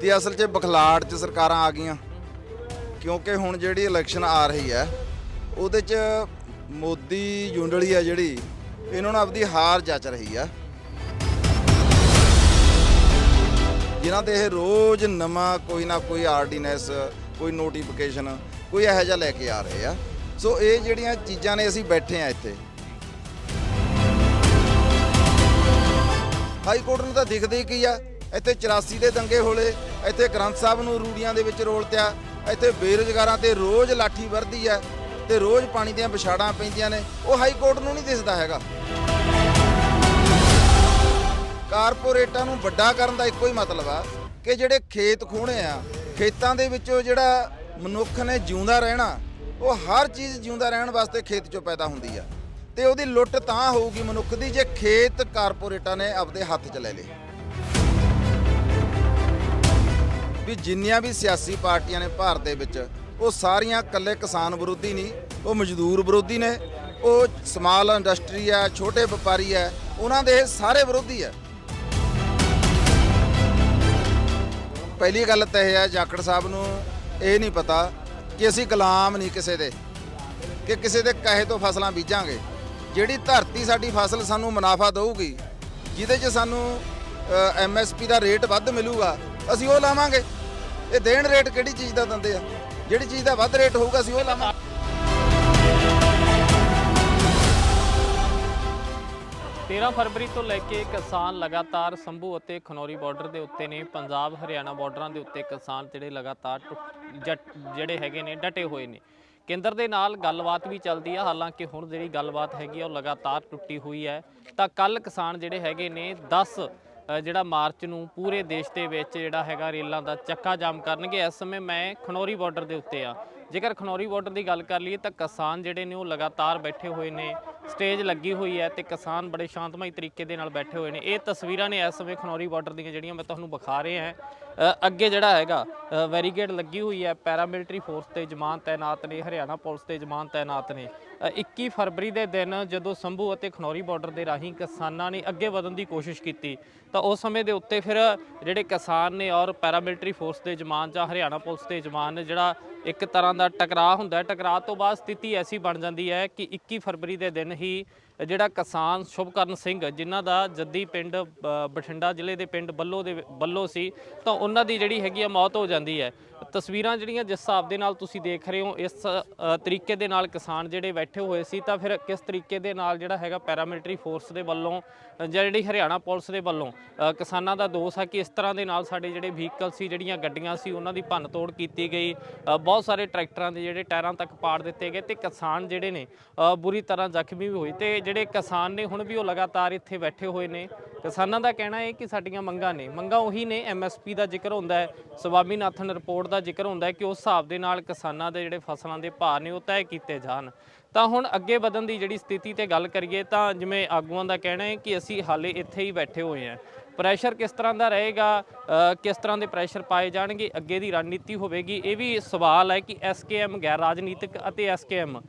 ਤੇ ਅਸਲ 'ਚ ਬਖਲਾੜ 'ਚ ਸਰਕਾਰਾਂ ਆ ਗਈਆਂ। ਕਿਉਂਕਿ ਹੁਣ ਜਿਹੜੀ ਇਲੈਕਸ਼ਨ ਆ ਰਹੀ ਹੈ, ਉਹਦੇ 'ਚ ਮੋਦੀ ਜੁੰਡਲੀ ਆ ਜਿਹੜੀ, ਇਹਨਾਂ ਨੂੰ ਆਪਦੀ ਹਾਰ ਜੱਚ ਰਹੀ ਆ। ਜਿਨ੍ਹਾਂ ਤੇ ਇਹ ਰੋਜ਼ ਨਵਾਂ ਕੋਈ ਨਾ ਕੋਈ ਆਰਡੀਨੈਂਸ, ਕੋਈ ਨੋਟੀਫਿਕੇਸ਼ਨ ਕੋਈ ਇਹੋ ਜਿਹਾ ਲੈ ਕੇ ਆ ਰਹੇ ਆ। ਸੋ ਇਹ ਜਿਹੜੀਆਂ ਚੀਜ਼ਾਂ ਨੇ ਅਸੀਂ ਬੈਠੇ ਆ ਇੱਥੇ। ਹਾਈ ਕੋਰਟ ਨੂੰ ਤਾਂ ਦਿਖਦੇ ਹੀ ਕੀ ਆ ਇੱਥੇ 84 ਦੇ ਦੰਗੇ ਹੋਲੇ, ਇੱਥੇ ਗ੍ਰੰਥ ਸਾਹਿਬ ਨੂੰ ਰੂੜੀਆਂ ਦੇ ਵਿੱਚ ਰੋਲਤਿਆ ਇੱਥੇ ਬੇਰੁਜ਼ਗਾਰਾਂ ਤੇ ਰੋਜ਼ ਲਾਠੀ ਵਰਦੀ ਹੈ ਤੇ ਰੋਜ਼ ਪਾਣੀ ਦੀਆਂ ਵਿਛਾੜਾਂ ਪੈਂਦੀਆਂ ਨੇ, ਉਹ ਹਾਈ ਕੋਰਟ ਨੂੰ ਨਹੀਂ ਦਿਸਦਾ ਹੈਗਾ। ਕਾਰਪੋਰੇਟਾਂ ਨੂੰ ਵੱਡਾ ਕਰਨ ਦਾ ਇੱਕੋ ਹੀ ਮਤਲਬ ਆ ਕਿ ਜਿਹੜੇ ਖੇਤ ਖੋਹਣੇ ਆ, ਖੇਤਾਂ ਦੇ ਵਿੱਚੋਂ ਜਿਹੜਾ ਮਨੁੱਖ ਨੇ ਜਿਉਂਦਾ ਰਹਿਣਾ, ਉਹ ਹਰ ਚੀਜ਼ ਜਿਉਂਦਾ ਰਹਿਣ ਵਾਸਤੇ ਖੇਤ ਚੋਂ ਪੈਦਾ ਹੁੰਦੀ ਆ। ਤੇ ਉਹਦੀ ਲੁੱਟ ਤਾਂ ਹੋਊਗੀ ਮਨੁੱਖ ਦੀ ਜੇ ਖੇਤ ਕਾਰਪੋਰੇਟਾਂ ਨੇ ਆਪਦੇ ਹੱਥ 'ਚ ਲੈ ਲਏ। ਵੀ ਜਿੰਨੀਆਂ ਵੀ ਸਿਆਸੀ ਪਾਰਟੀਆਂ ਨੇ ਭਾਰਤ ਦੇ ਵਿੱਚ, ਉਹ ਸਾਰੀਆਂ ਇਕੱਲੇ ਕਿਸਾਨ ਵਿਰੋਧੀ ਨਹੀਂ, ਉਹ ਮਜ਼ਦੂਰ ਵਿਰੋਧੀ ਨੇ, ਉਹ ਸਮਾਲ ਇੰਡਸਟਰੀ ਆ ਛੋਟੇ ਵਪਾਰੀ ਆ ਉਹਨਾਂ ਦੇ ਸਾਰੇ ਵਿਰੋਧੀ ਆ ਪਹਿਲੀ ਗੱਲ ਤਾਂ ਇਹ ਹੈ, ਜਾਖੜ ਸਾਹਿਬ ਨੂੰ ਇਹ ਨਹੀਂ ਪਤਾ ਕਿ ਅਸੀਂ ਗੁਲਾਮ ਨਹੀਂ ਕਿਸੇ ਦੇ, ਕਿ ਕਿਸੇ ਦੇ ਕਹੇ ਤੋਂ ਫਸਲਾਂ ਬੀਜਾਂਗੇ। ਜਿਹੜੀ ਧਰਤੀ ਸਾਡੀ ਫਸਲ ਸਾਨੂੰ ਮੁਨਾਫਾ ਦੇਊਗੀ, ਜਿਹਦੇ 'ਚ ਸਾਨੂੰ ਐਮਐਸਪੀ ਦਾ ਰੇਟ ਵੱਧ ਮਿਲੂਗਾ, ਅਸੀਂ ਉਹ ਲਾਵਾਂਗੇ। ਇਹ ਦੇਣ ਰੇਟ ਕਿਹੜੀ ਚੀਜ਼ ਦਾ ਦਿੰਦੇ ਆ? ਜਿਹੜੀ ਚੀਜ਼ ਦਾ ਵੱਧ ਰੇਟ ਹੋਊਗਾ, ਅਸੀਂ ਉਹ ਲਾਵਾਂਗੇ। 13 ਫਰਵਰੀ ਤੋਂ ਲੈ ਕੇ ਕਿਸਾਨ ਲਗਾਤਾਰ ਸੰਭੂ ਅਤੇ ਖਨੌਰੀ ਬਾਰਡਰ ਦੇ ਉੱਤੇ ਨੇ, ਪੰਜਾਬ, ਹਰਿਆਣਾ ਬਾਰਡਰਾਂ ਦੇ ਉੱਤੇ ਕਿਸਾਨ ਜਿਹੜੇ ਲਗਾਤਾਰ ਟੁੱਟ- ਜੱਟ- ਜਿਹੜੇ ਹੈਗੇ ਨੇ, ਡਟੇ ਹੋਏ ਨੇ। ਕੇਂਦਰ ਦੇ ਨਾਲ ਗੱਲਬਾਤ ਵੀ ਚੱਲਦੀ ਆ, ਹਾਲਾਂਕਿ ਹੁਣ ਜਿਹੜੀ ਗੱਲਬਾਤ ਹੈਗੀ ਆ, ਉਹ ਲਗਾਤਾਰ ਟੁੱਟੀ ਹੋਈ ਹੈ। ਤਾਂ ਕੱਲ ਕਿਸਾਨ ਜਿਹੜੇ ਹੈਗੇ ਨੇ 10 ਜਿਹੜਾ ਮਾਰਚ ਨੂੰ ਪੂਰੇ ਦੇਸ਼ ਦੇ ਵਿੱਚ ਜਿਹੜਾ ਹੈਗਾ ਰੇਲਾਂ ਦਾ ਚੱਕਾ ਜਾਮ ਕਰਨਗੇ, ਇਸ ਸਮੇਂ ਮੈਂ ਖਨੌਰੀ ਬਾਰਡਰ ਦੇ ਉੱਤੇ ਆ। ਜੇਕਰ ਖਨੌਰੀ ਬਾਰਡਰ ਦੀ ਗੱਲ ਕਰ ਲਈਏ ਤਾਂ ਕਿਸਾਨ ਜਿਹੜੇ ਨੇ ਉਹ ਲਗਾਤਾਰ ਬੈਠੇ ਹੋਏ ਨੇ, ਸਟੇਜ ਲੱਗੀ ਹੋਈ ਹੈ ਤੇ ਕਿਸਾਨ ਬੜੇ ਸ਼ਾਂਤਮਈ ਤਰੀਕੇ ਦੇ ਨਾਲ ਬੈਠੇ ਹੋਏ ਨੇ। ਇਹ ਤਸਵੀਰਾਂ ਨੇ ਇਸ ਸਮੇਂ ਖਨੌਰੀ ਬਾਰਡਰ ਦੀਆਂ ਜਿਹੜੀਆਂ ਮੈਂ ਤੁਹਾਨੂੰ ਵਿਖਾ ਰਿਹਾ ਹਾਂ। ਅੱਗੇ ਜਿਹੜਾ ਹੈਗਾ ਵੈਰੀਗੇਟ ਲੱਗੀ ਹੋਈ ਹੈ ਪੈਰਾਮਿਲਟਰੀ ਫੋਰਸ ਤੇ ਜਮਾਨ ਤਾਇਨਾਤ ਨੇ ਹਰਿਆਣਾ ਪੁਲਿਸ ਤੇ ਜਮਾਨ ਤਾਇਨਾਤ ਨੇ। ਅ, 21 ਫਰਵਰੀ ਦੇ ਦਿਨ ਜਦੋਂ ਸੰਭੂ ਅਤੇ ਖਨੌਰੀ ਬਾਰਡਰ ਦੇ ਰਾਹੀਂ ਕਿਸਾਨਾਂ ਨੇ ਅੱਗੇ ਵਧਣ ਦੀ ਕੋਸ਼ਿਸ਼ ਕੀਤੀ ਤਾਂ ਉਸ ਸਮੇਂ ਦੇ ਉੱਤੇ ਫਿਰ ਜਿਹੜੇ ਕਿਸਾਨ ਨੇ ਔਰ ਪੈਰਾਮਿਲਟਰੀ ਫੋਰਸ ਦੇ ਜਮਾਨ ਜਾਂ ਹਰਿਆਣਾ ਪੁਲਿਸ ਦੇ ਜਮਾਨ ਨੇ ਜਿਹੜਾ ਇੱਕ ਤਰ੍ਹਾਂ ਦਾ ਟਕਰਾਅ ਹੁੰਦਾ ਟਕਰਾਅ ਤੋਂ ਬਾਅਦ ਸਥਿਤੀ ਐਸੀ ਬਣ ਜਾਂਦੀ ਹੈ ਕਿ 21 ਫਰਵਰੀ ਦੇ ਦਿਨ ਹੀ ਜਿਹੜਾ ਕਿਸਾਨ ਸ਼ੁਭਕਰਨ ਸਿੰਘ, ਜਿਨ੍ਹਾਂ ਦਾ ਜੱਦੀ ਪਿੰਡ ਬਠਿੰਡਾ ਜ਼ਿਲ੍ਹੇ ਦੇ ਪਿੰਡ ਬੱਲੋ ਦੇ, ਬੱਲੋ ਸੀ, ਤਾਂ ਉਹਨਾਂ ਦੀ ਜਿਹੜੀ ਹੈਗੀ ਆ ਮੌਤ ਹੋ ਜਾਂਦੀ ਹੈ। ਤਸਵੀਰਾਂ ਜਿਹੜੀਆਂ ਜਿਸ ਹਿਸਾਬ ਦੇ ਨਾਲ ਤੁਸੀਂ ਦੇਖ ਰਹੇ ਹੋ, ਇਸ ਤਰੀਕੇ ਦੇ ਨਾਲ ਕਿਸਾਨ ਜਿਹੜੇ ਬੈਠੇ ਹੋਏ ਸੀ, ਤਾਂ ਫਿਰ ਕਿਸ ਤਰੀਕੇ ਦੇ ਨਾਲ ਜਿਹੜਾ ਹੈਗਾ ਪੈਰਾਮਿਲਟਰੀ ਫੋਰਸ ਦੇ ਵੱਲੋਂ ਜਾਂ ਜਿਹੜੀ ਹਰਿਆਣਾ ਪੁਲਿਸ ਦੇ ਵੱਲੋਂ ਕਿਸਾਨਾਂ ਦਾ ਦੋਸ਼ ਹੈ ਕਿ ਇਸ ਤਰ੍ਹਾਂ ਦੇ ਨਾਲ ਸਾਡੇ ਜਿਹੜੇ ਵਹੀਕਲ ਸੀ, ਜਿਹੜੀਆਂ ਗੱਡੀਆਂ ਸੀ, ਉਹਨਾਂ ਦੀ ਭੰਨ ਤੋੜ ਕੀਤੀ ਗਈ। ਬਹੁਤ ਸਾਰੇ ਟਰੈਕਟਰਾਂ ਦੇ ਜਿਹੜੇ ਟਾਇਰਾਂ ਤੱਕ ਪਾੜ ਦਿੱਤੇ ਗਏ ਤੇ ਕਿਸਾਨ ਜਿਹੜੇ ਨੇ ਬੁਰੀ ਤਰ੍ਹਾਂ ਜ਼ਖਮੀ ਵੀ ਹੋਏ ਤੇ ਜਿਹੜੇ ਕਿਸਾਨ ਨੇ, ਹੁਣ ਵੀ ਉਹ ਲਗਾਤਾਰ ਇੱਥੇ ਬੈਠੇ ਹੋਏ ਨੇ। ਕਿਸਾਨਾਂ ਦਾ ਕਹਿਣਾ ਹੈ ਕਿ ਸਾਡੀਆਂ ਮੰਗਾਂ ਨੇ। ਮੰਗਾਂ ਉਹੀ ਨੇ ਐਮਐਸਪੀ ਦਾ ਜ਼ਿਕਰ ਹੁੰਦਾ ਹੈ, ਸਵਾਮੀਨਾਥਨ ਰਿਪੋਰਟ ਦਾ ਜ਼ਿਕਰ ਹੁੰਦਾ ਹੈ ਕਿ ਉਸ ਹਿਸਾਬ ਦੇ ਨਾਲ ਕਿਸਾਨਾਂ ਦੇ ਜਿਹੜੇ ਫਸਲਾਂ ਦੇ ਭਾਅ ਨੇ ਉਹ ਤੈਅ ਕੀਤੇ ਜਾਣ। ਤਾਂ ਹੁਣ ਅੱਗੇ ਵਧਣ ਦੀ ਜਿਹੜੀ ਸਥਿਤੀ ਤੇ ਗੱਲ ਕਰੀਏ ਤਾਂ ਜਿਵੇਂ ਆਗੂਆਂ ਦਾ ਕਹਿਣਾ ਹੈ ਕਿ ਅਸੀਂ ਹਾਲੇ ਇੱਥੇ ਹੀ ਬੈਠੇ ਹੋਏ ਹਾਂ। ਪ੍ਰੈਸ਼ਰ ਕਿਸ ਤਰ੍ਹਾਂ ਦਾ ਰਹੇਗਾ? ਕਿਸ ਤਰ੍ਹਾਂ ਦੇ ਪ੍ਰੈਸ਼ਰ ਪਾਏ ਜਾਣਗੇ? ਅੱਗੇ ਦੀ ਰਣਨੀਤੀ ਹੋਵੇਗੀ। ਇਹ ਵੀ ਸਵਾਲ ਹੈ ਕਿ ਐਸਕੇਐਮ ਗੈਰ ਰਾਜਨੀਤਿਕ ਅਤੇ ਐਸਕੇਐਮ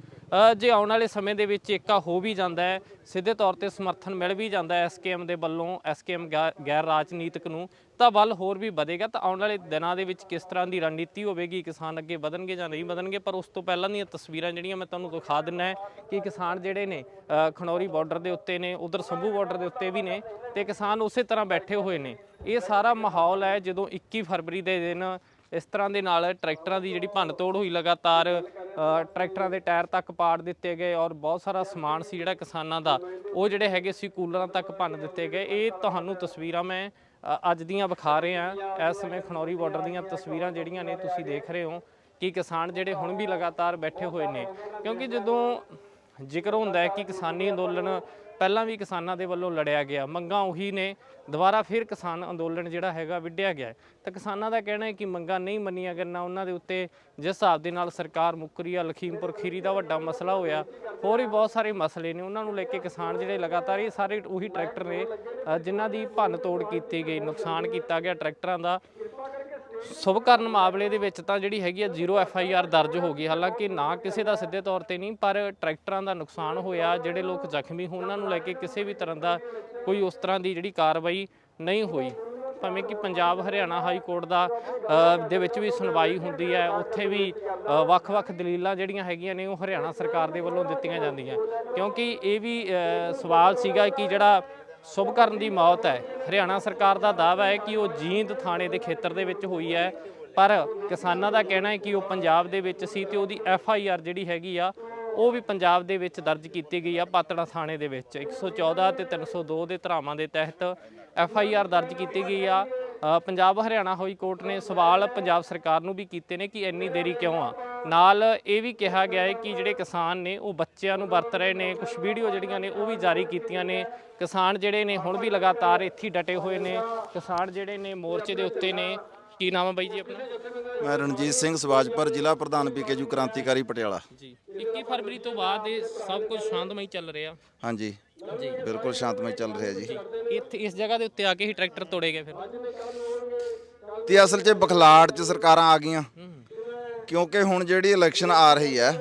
ਜੇ ਆਉਣ ਵਾਲੇ ਸਮੇਂ ਦੇ ਵਿੱਚ ਏਕਾ ਹੋ ਵੀ ਜਾਂਦਾ ਹੈ ਸਿੱਧੇ ਤੌਰ ਤੇ ਸਮਰਥਨ ਮਿਲ ਵੀ ਜਾਂਦਾ ਹੈ ਐਸਕੇਐਮ ਦੇ ਵੱਲੋਂ ਐਸਕੇਐਮ ਗੈਰ ਰਾਜਨੀਤਿਕ ਨੂੰ ਤਾਂ ਵੱਲ ਹੋਰ ਵੀ ਵਧੇਗਾ। ਤਾਂ ਆਉਣ ਵਾਲੇ ਦਿਨਾਂ ਦੇ ਵਿੱਚ ਕਿਸ ਤਰ੍ਹਾਂ ਦੀ ਰਣਨੀਤੀ ਹੋਵੇਗੀ ਕਿਸਾਨ ਅੱਗੇ ਵਧਣਗੇ ਜਾਂ ਨਹੀਂ ਵਧਣਗੇ ਪਰ ਉਸ ਤੋਂ ਪਹਿਲਾਂ ਦੀਆਂ ਤਸਵੀਰਾਂ ਜਿਹੜੀਆਂ ਮੈਂ ਤੁਹਾਨੂੰ ਦਿਖਾ ਦਿੰਨਾ ਹੈ ਕਿ ਕਿਸਾਨ ਜਿਹੜੇ ਨੇ ਅ, ਖਨੌਰੀ ਬਾਰਡਰ ਦੇ ਉੱਤੇ ਨੇ ਉਧਰ ਸੰਭੂ ਬਾਰਡਰ ਦੇ ਉੱਤੇ ਵੀ ਨੇ ਤੇ ਕਿਸਾਨ ਉਸੇ ਤਰ੍ਹਾਂ ਬੈਠੇ ਹੋਏ ਨੇ। ਇਹ ਸਾਰਾ ਮਾਹੌਲ ਹੈ ਜਦੋਂ 21 ਫਰਵਰੀ ਦੇ ਦਿਨ ਇਸ ਤਰ੍ਹਾਂ ਦੇ ਨਾਲ ਟਰੈਕਟਰਾਂ ਦੀ ਜਿਹੜੀ ਭੰਨ ਤੋੜ ਹੋਈ ਲਗਾਤਾਰ ਟਰੈਕਟਰਾਂ ਦੇ ਟਾਇਰ ਤੱਕ ਪਾੜ ਦਿੱਤੇ ਗਏ ਔਰ ਬਹੁਤ ਸਾਰਾ ਸਮਾਨ ਸੀ ਜਿਹੜਾ ਕਿਸਾਨਾਂ ਦਾ, ਉਹ ਜਿਹੜੇ ਹੈਗੇ ਸੀ ਕੂਲਰਾਂ ਤੱਕ ਭੰਨ ਦਿੱਤੇ ਗਏ। ਇਹ ਤੁਹਾਨੂੰ ਤਸਵੀਰਾਂ ਮੈਂ ਅੱਜ ਦੀਆਂ ਵਿਖਾ ਰਿਹਾ ਇਸ ਸਮੇਂ ਖਨੌਰੀ ਬਾਰਡਰ ਦੀਆਂ ਤਸਵੀਰਾਂ ਜਿਹੜੀਆਂ ਨੇ ਤੁਸੀਂ ਦੇਖ ਰਹੇ ਹੋ ਕਿ ਕਿਸਾਨ ਜਿਹੜੇ ਹੁਣ ਵੀ ਲਗਾਤਾਰ ਬੈਠੇ ਹੋਏ ਨੇ। ਕਿਉਂਕਿ ਜਦੋਂ ਜ਼ਿਕਰ ਹੁੰਦਾ ਹੈ ਕਿ ਕਿਸਾਨੀ ਅੰਦੋਲਨ ਪਹਿਲਾਂ ਵੀ ਕਿਸਾਨਾਂ ਦੇ ਵੱਲੋਂ ਲੜਿਆ ਗਿਆ। ਮੰਗਾਂ ਉਹੀ ਨੇ। ਦੁਬਾਰਾ ਫਿਰ ਕਿਸਾਨ ਅੰਦੋਲਨ ਜਿਹੜਾ ਹੈਗਾ ਵਿੱਢਿਆ ਗਿਆ ਤਾਂ ਕਿਸਾਨਾਂ ਦਾ ਕਹਿਣਾ ਹੈ ਕਿ ਮੰਗਾਂ ਨਹੀਂ ਮੰਨੀਆਂ ਗਈਆਂ ਉਹਨਾਂ ਦੇ ਉੱਤੇ ਜਿਸ ਹਿਸਾਬ ਦੇ ਨਾਲ ਸਰਕਾਰ ਮੁੱਕਰੀ ਆ, ਲਖੀਮਪੁਰ ਖੀਰੀ ਦਾ ਵੱਡਾ ਮਸਲਾ ਹੋਇਆ। ਹੋਰ ਵੀ ਬਹੁਤ ਸਾਰੇ ਮਸਲੇ ਨੇ। ਉਹਨਾਂ ਨੂੰ ਲੈ ਕੇ ਕਿਸਾਨ ਜਿਹੜੇ ਲਗਾਤਾਰ ਇਹ ਸਾਰੇ ਉਹੀ ਟਰੈਕਟਰ ਨੇ ਜਿਨ੍ਹਾਂ ਦੀ ਭੰਨ ਤੋੜ ਕੀਤੀ ਗਈ, ਨੁਕਸਾਨ ਕੀਤਾ ਗਿਆ ਟਰੈਕਟਰਾਂ ਦਾ। ਸ਼ੁਭਕਰਨ ਮਾਮਲੇ ਦੇ ਵਿੱਚ ਤਾਂ ਜਿਹੜੀ ਹੈਗੀ ਆ ਜ਼ੀਰੋ ਐਫ ਆਈ ਆਰ ਦਰਜ ਹੋ ਗਈ। ਹਾਲਾਂਕਿ ਨਾ ਕਿਸੇ ਦਾ ਸਿੱਧੇ ਤੌਰ ਤੇ ਨਹੀਂ, ਪਰ ਟਰੈਕਟਰਾਂ ਦਾ ਨੁਕਸਾਨ ਹੋਇਆ। ਜਿਹੜੇ ਲੋਕ ਜ਼ਖਮੀ ਹੋਣ, ਉਹਨਾਂ ਨੂੰ ਲੈ ਕੇ ਕਿਸੇ ਵੀ ਤਰ੍ਹਾਂ ਦਾ ਕੋਈ ਉਸ ਤਰ੍ਹਾਂ ਦੀ ਜਿਹੜੀ ਕਾਰਵਾਈ ਨਹੀਂ ਹੋਈ। ਭਾਵੇਂ ਕਿ ਪੰਜਾਬ ਹਰਿਆਣਾ ਹਾਈ ਕੋਰਟ ਦਾ ਦੇ ਵਿੱਚ ਵੀ ਸੁਣਵਾਈ ਹੁੰਦੀ ਹੈ। ਉੱਥੇ ਵੀ ਵੱਖ-ਵੱਖ ਦਲੀਲਾਂ ਜਿਹੜੀਆਂ ਹੈਗੀਆਂ ਨੇ, ਉਹ ਹਰਿਆਣਾ ਸਰਕਾਰ ਦੇ ਵੱਲੋਂ ਦਿੱਤੀਆਂ ਜਾਂਦੀਆਂ। ਕਿਉਂਕਿ ਇਹ ਵੀ ਸਵਾਲ ਸੀਗਾ ਕਿ ਜਿਹੜਾ ਸੁਭਕਰਨ ਦੀ ਮੌਤ ਹੈ। ਹਰਿਆਣਾ ਸਰਕਾਰ ਦਾ ਦਾਅਵਾ ਹੈ ਕਿ ਉਹ ਜੀਂਦ ਥਾਣੇ ਦੇ ਖੇਤਰ ਦੇ ਵਿੱਚ ਹੋਈ ਹੈ। ਪਰ ਕਿਸਾਨਾਂ ਦਾ ਕਹਿਣਾ ਹੈ ਕਿ ਉਹ ਪੰਜਾਬ ਦੇ ਵਿੱਚ ਸੀ ਤੇ ਉਹਦੀ ਐਫ ਆਈ ਆਰ ਜਿਹੜੀ ਹੈਗੀ ਆ, ਉਹ ਵੀ ਪੰਜਾਬ ਦੇ ਵਿੱਚ ਦਰਜ ਕੀਤੀ ਗਈ ਆ ਪਾਤੜਾ ਥਾਣੇ ਦੇ ਵਿੱਚ। 114 ਤੇ 302 ਦੇ ਧਰਾਵਾਂ ਦੇ ਤਹਿਤ ਐਫ ਆਈ ਆਰ ਦਰਜ ਕੀਤੀ ਗਈ ਆ। ਪੰਜਾਬ ਹਰਿਆਣਾ ਹਾਈ ਕੋਰਟ ਨੇ ਸਵਾਲ ਪੰਜਾਬ ਸਰਕਾਰ ਨੂੰ ਵੀ ਕੀਤੇ ਨੇ ਕਿ ਇੰਨੀ ਦੇਰੀ ਕਿਉਂ ਆ? ਨਾਲ ਇਹ ਵੀ ਕਿਹਾ ਗਿਆ ਹੈ ਕਿ ਜਿਹੜੇ ਕਿਸਾਨ ਨੇ ਉਹ ਬੱਚਿਆਂ ਨੂੰ ਵਰਤ ਰਹੇ ਨੇ ਕੁਝ ਵੀਡੀਓ ਜਿਹੜੀਆਂ ਨੇ ਉਹ ਵੀ ਜਾਰੀ ਕੀਤੀਆਂ ਨੇ। ਕਿਸਾਨ ਜਿਹੜੇ ਨੇ ਹੁਣ ਵੀ ਲਗਾਤਾਰ ਇੱਥੇ ਡਟੇ ਹੋਏ ਨੇ। ਕਿਸਾਨ ਜਿਹੜੇ ਨੇ ਮੋਰਚੇ ਦੇ ਉੱਤੇ ਨੇ ਕੀ ਨਾਮ ਹੈ ਬਾਈ ਜੀ ਆਪਣਾ? ਮੈਂ ਰਣਜੀਤ ਸਿੰਘ ਸਵਾਜਪੁਰ ਜ਼ਿਲ੍ਹਾ ਪ੍ਰਧਾਨ ਪੀਕੇਯੂ ਕ੍ਰਾਂਤੀਕਾਰੀ ਪਟਿਆਲਾ। ਜੀ 21 ਫਰਵਰੀ ਤੋਂ ਬਾਅਦ ਇਹ ਸਭ ਕੁਝ ਸ਼ਾਂਤਮਈ ਚੱਲ ਰਿਹਾ? ਹਾਂਜੀ ਜੀ। ਬਿਲਕੁਲ ਸ਼ਾਂਤਮਈ ਚੱਲ ਰਿਹਾ ਜੀ। ਇੱਥੇ ਇਸ ਜਗ੍ਹਾ ਦੇ ਉੱਤੇ ਆ ਕੇ ਹੀ ਟਰੈਕਟਰ ਤੋੜੇ ਗਏ ਫਿਰ? ਤੇ ਅਸਲ 'ਚ ਬਖਲਾੜ 'ਚ ਸਰਕਾਰਾਂ ਆ ਗਈਆਂ। ਕਿਉਂਕਿ ਹੁਣ ਜਿਹੜੀ ਇਲੈਕਸ਼ਨ ਆ ਰਹੀ ਹੈ,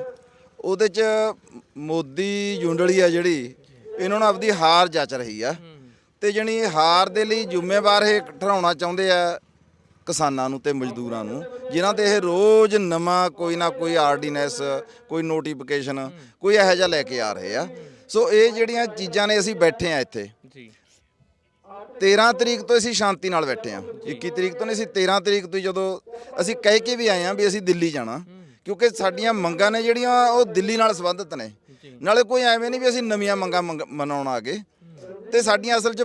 ਉਹਦੇ 'ਚ ਮੋਦੀ ਜੁੰਡਲੀ ਆ ਜਿਹੜੀ, ਇਹਨਾਂ ਨੂੰ ਆਪਦੀ ਹਾਰ ਜੱਚ ਰਹੀ ਆ। ਤੇ ਜਣੀ ਹਾਰ ਦੇ ਲਈ ਜ਼ਿੰਮੇਵਾਰ ਇਹ ਠਹਿਰਾਉਣਾ ਚਾਹੁੰਦੇ ਆ ਕਿਸਾਨਾਂ ਨੂੰ ਤੇ ਮਜ਼ਦੂਰਾਂ ਨੂੰ, ਜਿਨ੍ਹਾਂ ਤੇ ਇਹ ਰੋਜ਼ ਨਵਾਂ ਕੋਈ ਨਾ ਕੋਈ ਆਰਡੀਨੈਂਸ, ਕੋਈ ਨੋਟੀਫਿਕੇਸ਼ਨ, ਕੋਈ ਇਹੋ ਜਿਹਾ ਲੈ ਕੇ ਆ ਰਹੇ ਆ। ਸੋ ਇਹ ਜਿਹੜੀਆਂ ਚੀਜ਼ਾਂ ਨੇ ਅਸੀਂ ਬੈਠੇ ਆ ਇੱਥੇ 13 ਤਰੀਕ ਤੋਂ ਅਸੀਂ ਸ਼ਾਂਤੀ ਨਾਲ ਬੈਠੇ ਆ 21 ਤਰੀਕ ਤੋਂ ਨਹੀਂ, ਅਸੀਂ 13 ਤਰੀਕ ਤੋਂ ਹੀ ਜਦੋਂ ਅਸੀਂ ਕਹਿ ਕੇ ਵੀ ਆਏ ਆ ਵੀ ਅਸੀਂ ਦਿੱਲੀ ਜਾਣਾ, ਕਿਉਂਕਿ ਸਾਡੀਆਂ ਮੰਗਾਂ ਨੇ ਜਿਹੜੀਆਂ, ਉਹ ਦਿੱਲੀ ਨਾਲ ਸੰਬੰਧਿਤ ਨੇ। ਨਾਲੇ ਕੋਈ ਐਵੇਂ ਨਹੀਂ ਵੀ ਅਸੀਂ ਨਵੀਆਂ ਮੰਗਾਂ ਮੰਗ- ਮਨਾਉਣ ਆ ਗਏ। ਤੇ ਸਾਡੀਆਂ ਅਸਲ 'ਚ